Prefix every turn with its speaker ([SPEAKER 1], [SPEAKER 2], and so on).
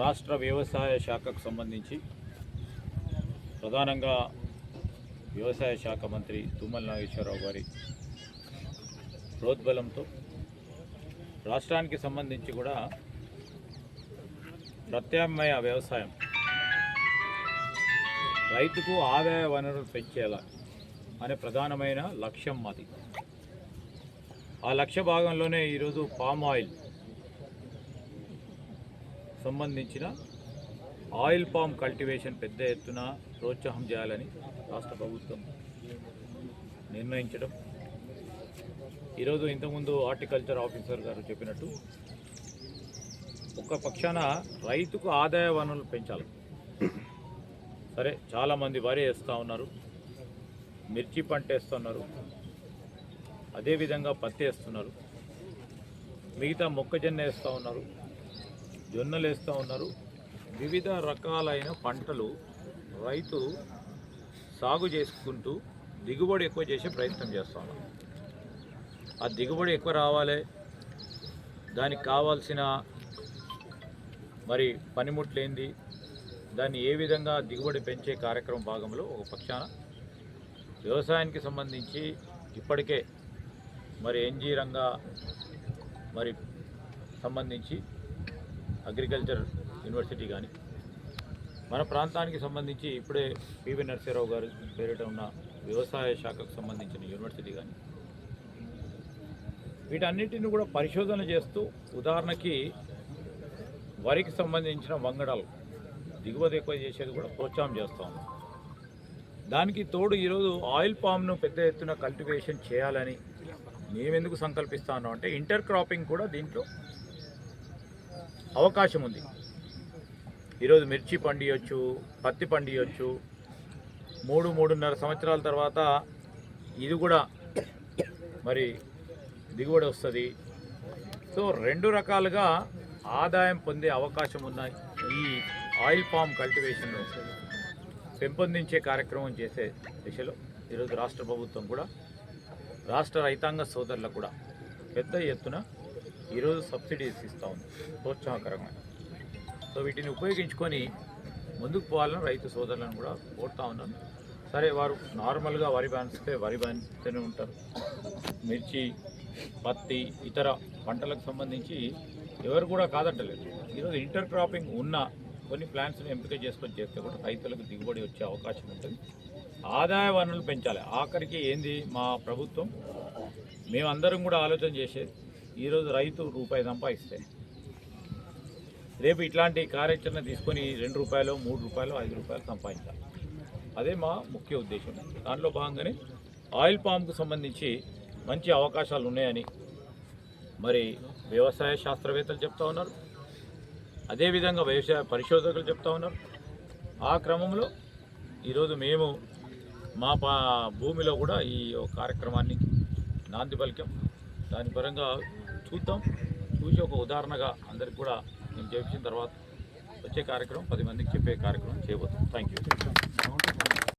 [SPEAKER 1] రాష్ట్ర వ్యవసాయ శాఖకు సంబంధించి ప్రధానంగా వ్యవసాయ శాఖ మంత్రి తుమ్మల నాగేశ్వరరావు గారి ప్రోద్బలంతో రాష్ట్రానికి సంబంధించి కూడా ప్రత్యామ్నాయ వ్యవసాయం. రైతుకు ఆదాయ వనరులు పెంచేలా అనే ప్రధానమైన లక్ష్యం మాది. ఆ లక్ష్య భాగంలోనే ఈరోజు పామ్ ఆయిల్ సంబంధించిన ఆయిల్ పామ్ కల్టివేషన్ పెద్ద ఎత్తున ప్రోత్సాహం చేయాలని రాష్ట్ర ప్రభుత్వం నిర్ణయించడం. ఈరోజు ఇంతకుముందు హార్టికల్చర్ ఆఫీసర్ గారు చెప్పినట్టు ఒక పక్షాన రైతుకు ఆదాయ వనరులు పెంచాలి. సరే చాలామంది వరి వేస్తూ ఉన్నారు మిర్చి పంట వేస్తున్నారు అదేవిధంగా పత్తి వేస్తున్నారు మిగతా మొక్కజొన్న వేస్తూ ఉన్నారు. జొన్నలు వేస్తూ ఉన్నారు. వివిధ రకాలైన పంటలు రైతు సాగు చేసుకుంటూ దిగుబడి ఎక్కువ చేసే ప్రయత్నం చేస్తూ ఉన్నారు ఆ దిగుబడి ఎక్కువ రావాలి. దానికి కావాల్సిన మరి పనిముట్లు ఏంది దాన్ని ఏ విధంగా దిగుబడి పెంచే కార్యక్రమం భాగంలో ఒక పక్షాన వ్యవసాయానికి సంబంధించి ఇప్పటికే మరి ఎన్జీ రంగా మరి సంబంధించి అగ్రికల్చర్ యూనివర్సిటీ కానీ. మన ప్రాంతానికి సంబంధించి ఇప్పుడే పివి నరసింహరావు గారు పేరిట ఉన్న వ్యవసాయ శాఖకు సంబంధించిన యూనివర్సిటీ కానీ. వీటన్నిటిని కూడా పరిశోధన చేస్తూ ఉదాహరణకి వరికి సంబంధించిన వంగడాలు దిగుమతి ఎక్కువ చేసేది కూడా ప్రోత్సాహం చేస్తూ ఉన్నాం. దానికి తోడు ఈరోజు ఆయిల్ పామ్ను పెద్ద ఎత్తున కల్టివేషన్ చేయాలని మేమెందుకు సంకల్పిస్తాను అంటే ఇంటర్ క్రాపింగ్ కూడా దీంట్లో అవకాశం ఉంది ఈరోజు మిర్చి పండియొచ్చు పత్తి పండియొచ్చు. మూడు మూడున్నర సంవత్సరాల తర్వాత ఇది కూడా మరి దిగుబడి వస్తుంది. సో రెండు రకాలుగా ఆదాయం పొందే అవకాశం ఉన్న ఈ ఆయిల్ పామ్ కల్టివేషన్ను పెంపొందించే కార్యక్రమం చేసే దిశలో ఈరోజు రాష్ట్ర ప్రభుత్వం కూడా రాష్ట్ర రైతాంగ సోదరులకు కూడా పెద్ద ఎత్తున ఈరోజు సబ్సిడీస్ ఇస్తూ ఉంది. ప్రోత్సాహకరంగా. సో వీటిని ఉపయోగించుకొని ముందుకు పోవాలని రైతు సోదరులను కూడా కోరుతా ఉన్నాను సరే వారు నార్మల్గా వరి బానిస్తే వరి బానిస్తూనే ఉంటారు. మిర్చి పత్తి ఇతర పంటలకు సంబంధించి ఎవరు కూడా కాదంటలేదు ఈరోజు ఇంటర్ క్రాపింగ్ ఉన్న కొన్ని ప్లాంట్స్ని ఎంపిక చేసుకొని చేస్తే కూడా రైతులకు దిగుబడి వచ్చే అవకాశం ఉంటుంది. ఆదాయ వనరులు పెంచాలి. ఆఖరికి ఏంది మా ప్రభుత్వం? మేమందరం కూడా ఆలోచన చేసేది ఈరోజు రైతు రూపాయి సంపాదిస్తే. రేపు ఇట్లాంటి కార్యాచరణ తీసుకొని రెండు రూపాయలు మూడు రూపాయలు ఐదు రూపాయలు సంపాదించాలి. అదే మా ముఖ్య ఉద్దేశం. దాంట్లో భాగంగానే ఆయిల్ పామ్కు సంబంధించి మంచి అవకాశాలు ఉన్నాయని మరి వ్యవసాయ శాస్త్రవేత్తలు చెప్తా ఉన్నారు. అదేవిధంగా వ్యవసాయ పరిశోధకులు చెప్తా ఉన్నారు. ఆ క్రమంలో ఈరోజు మేము మా పా భూమిలో కూడా ఈ కార్యక్రమాన్ని నాంది పలికాం. దాని పరంగా చూద్దాం. చూసి ఒక ఉదాహరణగా అందరికి కూడా మేము చేసిన తర్వాత వచ్చే కార్యక్రమం పది మందికి చెప్పే కార్యక్రమం చేయబోతాం థ్యాంక్ యూ